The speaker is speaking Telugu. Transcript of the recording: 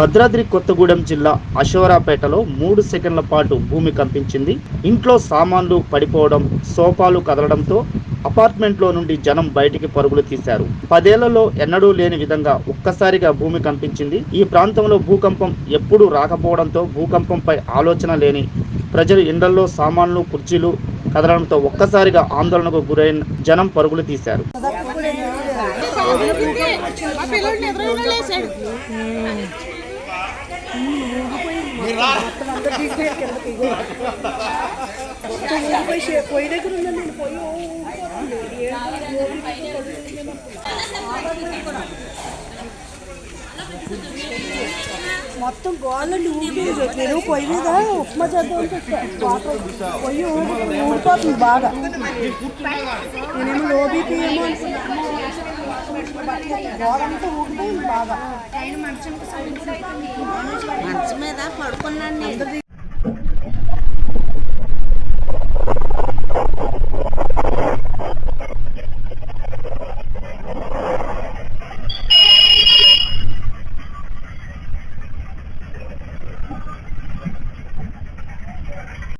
భద్రాద్రి కొత్తగూడెం జిల్లా అశోరాపేటలో మూడు సెకండ్ల పాటు భూమి కంపించింది. ఇంట్లో సామాన్లు పడిపోవడం సోఫాలు కదలడంతో అపార్ట్మెంట్లో నుండి జనం బయటికి పరుగులు తీశారు. పదేళ్ళలో ఎన్నడూ లేని విధంగా ఒక్కసారిగా భూమి కంపించింది. ఈ ప్రాంతంలో భూకంపం ఎప్పుడూ రాకపోవడంతో భూకంపంపై ఆలోచన లేని ప్రజలు ఇండ్లలో సామాన్లు కుర్చీలు కదలడంతో ఒక్కసారిగా ఆందోళనకు గురైన జనం పరుగులు తీశారు. మా పిల్లల్ని ఎదురుగా లేసాడు పొయ్యి దగ్గర ఉందండి నేను పొయ్యి మొత్తం గోళ్ళండి ఊపి నేను పొయ్యి మీద ఉప్మా చేద్దాం అని చెప్పా. వాటర్ పొయ్యి ఊ- ఊడిపోతుంది బాగా నేనేమో లో బీపీ ఏమో అనుకున్నా గోడంతా ఊడిపోయింది బాగా మంచం మీద పడుకున్నాను అందరిది